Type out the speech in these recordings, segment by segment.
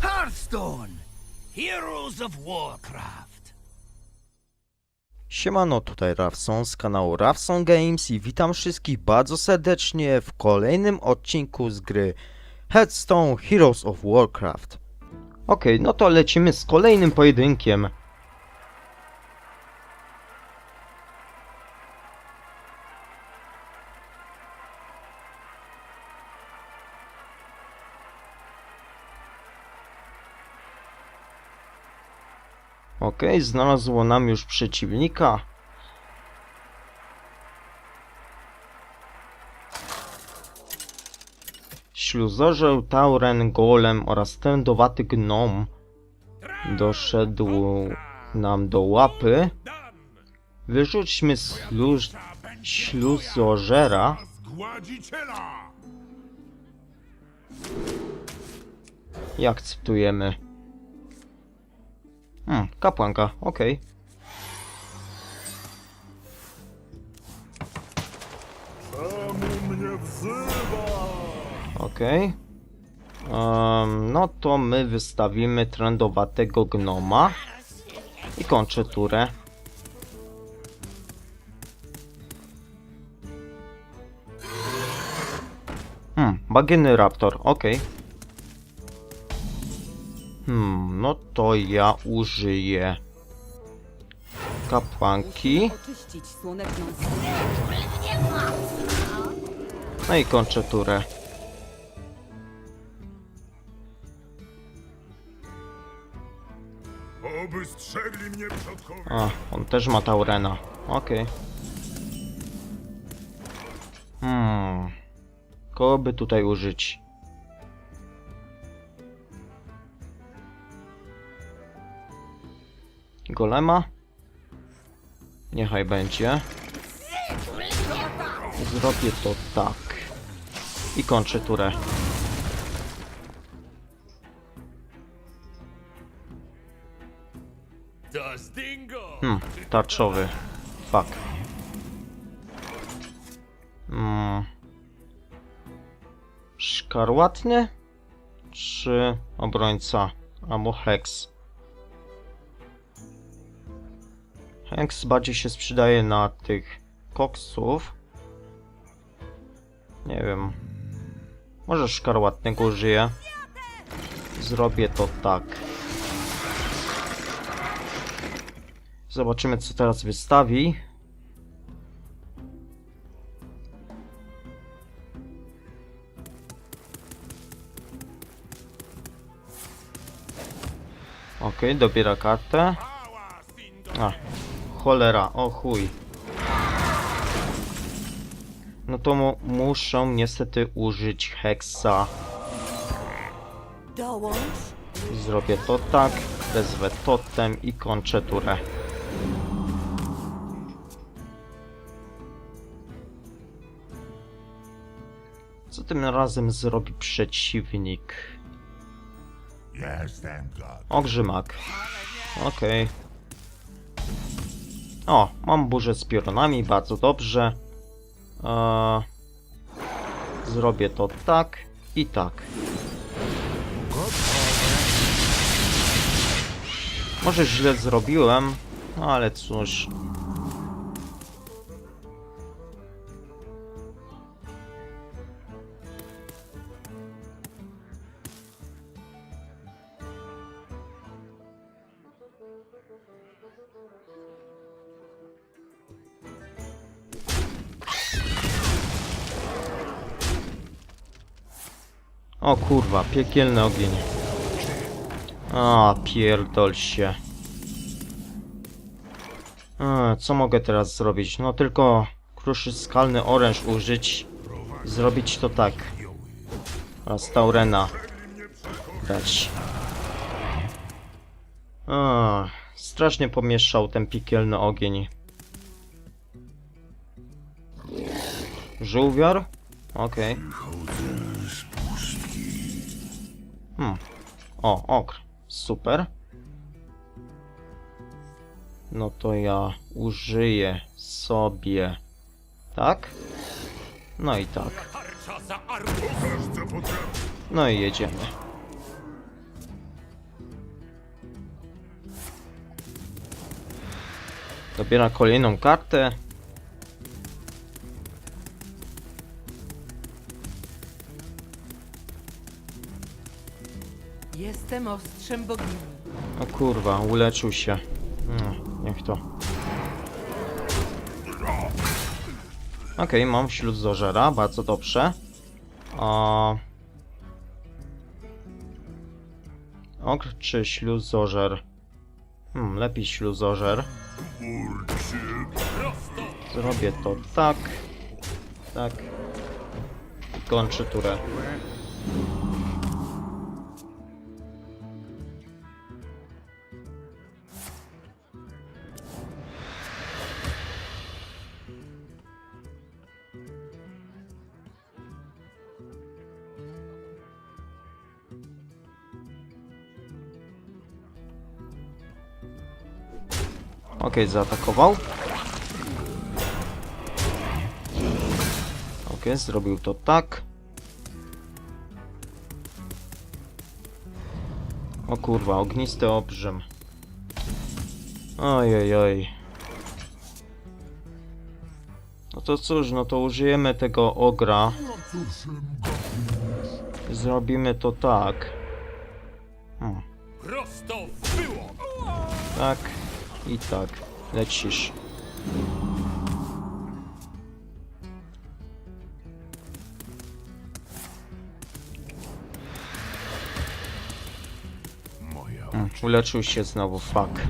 Hearthstone! Heroes of Warcraft! Siemano, tutaj Rawson z kanału Rawson Games i witam wszystkich bardzo serdecznie w kolejnym odcinku z gry Headstone Heroes of Warcraft. Okej, no to lecimy z kolejnym pojedynkiem. Okej, znalazło nam już przeciwnika. Śluzorzeł, Tauren, Golem oraz tędowaty gnom doszedł nam do łapy. Wyrzućmy śluz... śluzożera. I akceptujemy. Hmm, kapłanka, okej. Wzywa? Okej. Em, no to my wystawimy trendowatego gnoma i kończę turę. Hmm, bagienny raptor, okej. Hmm, no to ja użyję kapłanki. No i kończę turę. Mnie przodkowie. A, on też ma Taurena. Okej. Hmm. Kogo by tutaj użyć? Golema? Niechaj będzie. Zrobię to tak. I kończę turę. Hmm, tarczowy. Fuck. Hmm. Szkarłatny? Czy obrońca? Albo Hex? Hex bardziej się sprzedaje na tych koksów. Nie wiem. Może szkarłatnego użyję. Zrobię to tak. Zobaczymy, co teraz wystawi. Okej, dobiera kartę. A, cholera, o chuj. No to mu muszę niestety użyć heksa. Zrobię to tak, wezwę totem i kończę turę. Tym razem zrobi przeciwnik? Ogrzymak. Okej. O, mam burzę z pionami, bardzo dobrze. Eee, zrobię to tak i tak. Może źle zrobiłem, no ale cóż. O kurwa, piekielny ogień. A, pierdol się. A, co mogę teraz zrobić? No tylko kruszy skalny oręż użyć. Zrobić to tak. Oraz Taurena. Dać. A, strasznie pomieszał ten piekielny ogień. Żółwior? Okej. Hmm. O, okr. Super. No to ja użyję sobie. Tak? No i tak. No i jedziemy. Dobiera kolejną kartę. Jestem ostrzem bogini. O kurwa, uleczył się. Niech to. Okej, mam śluzożera, bardzo dobrze. A... Ok, czy śluzożer? Hmm, lepiej śluzożer. Prosto! Zrobię to tak. Tak. Kończę turę. Okej, zaatakował. Okej, zrobił to tak. O kurwa, ognisty obrzym. Ojej, oj. No to cóż, no to użyjemy tego ogra. Zrobimy to tak. Hmm, Prosto było! tak i tak. Lecisz. Hmm, uleczył się znowu, fuck.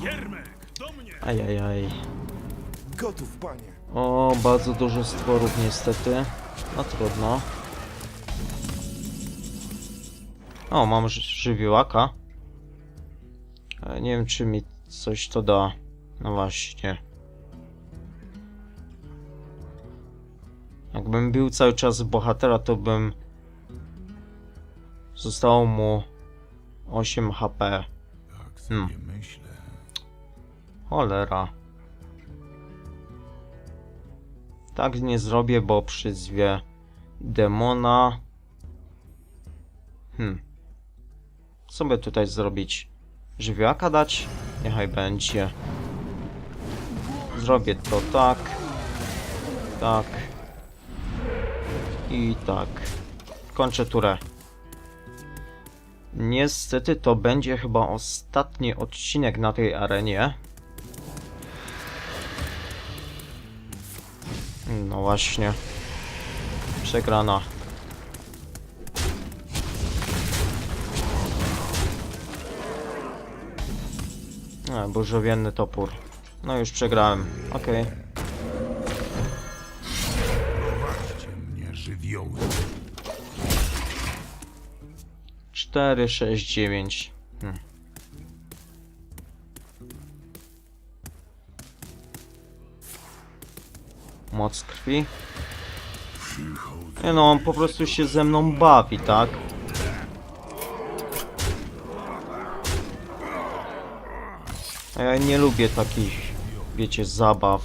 Giermek, do mnie! Ajajaj. Gotów, panie. O, bardzo dużo stworów niestety. No trudno. O, mam ży- żywiołaka. Ale nie wiem, czy mi coś to da. No właśnie. Jakbym był cały czas bohatera, to bym... Zostało mu 8 HP. Tak Hmm. Cholera. Tak nie zrobię, bo przyzwie demona. Hmm. Co by tutaj zrobić? Żywiołaka dać? Niechaj będzie. Zrobię to tak. Tak. I tak. Kończę turę. Niestety to będzie chyba ostatni odcinek na tej arenie. No właśnie. Przegrana. A, burzowienny topór. No już przegrałem. Okej. Prowadźcie mnie żywioły. 4, 6, 9. Hmm. Moc krwi. Nie no, on po prostu się ze mną bawi, tak? A ja nie lubię takich, wiecie, zabaw.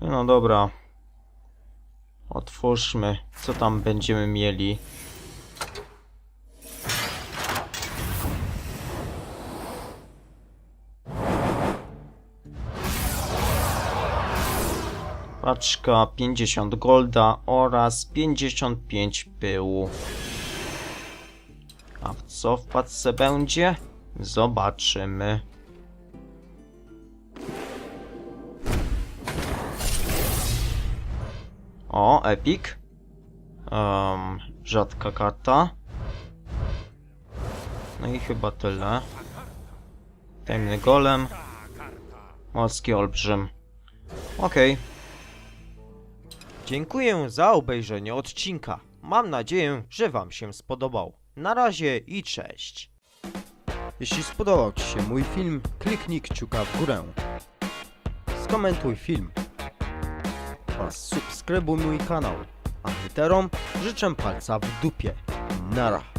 No dobra. Otwórzmy, co tam będziemy mieli. Paczka 50 golda oraz 55 pyłu. A co w paczce będzie? Zobaczymy. O, Epic. Um, rzadka karta. No i chyba tyle. Tajemny golem. Morski olbrzym. Okej. Dziękuję za obejrzenie odcinka. Mam nadzieję, że Wam się spodobał. Na razie i cześć. Jeśli spodobał Ci się mój film, kliknij kciuka w górę. Skomentuj film oraz subskrybuj mój kanał. a literom życzę palca w dupie. Nara.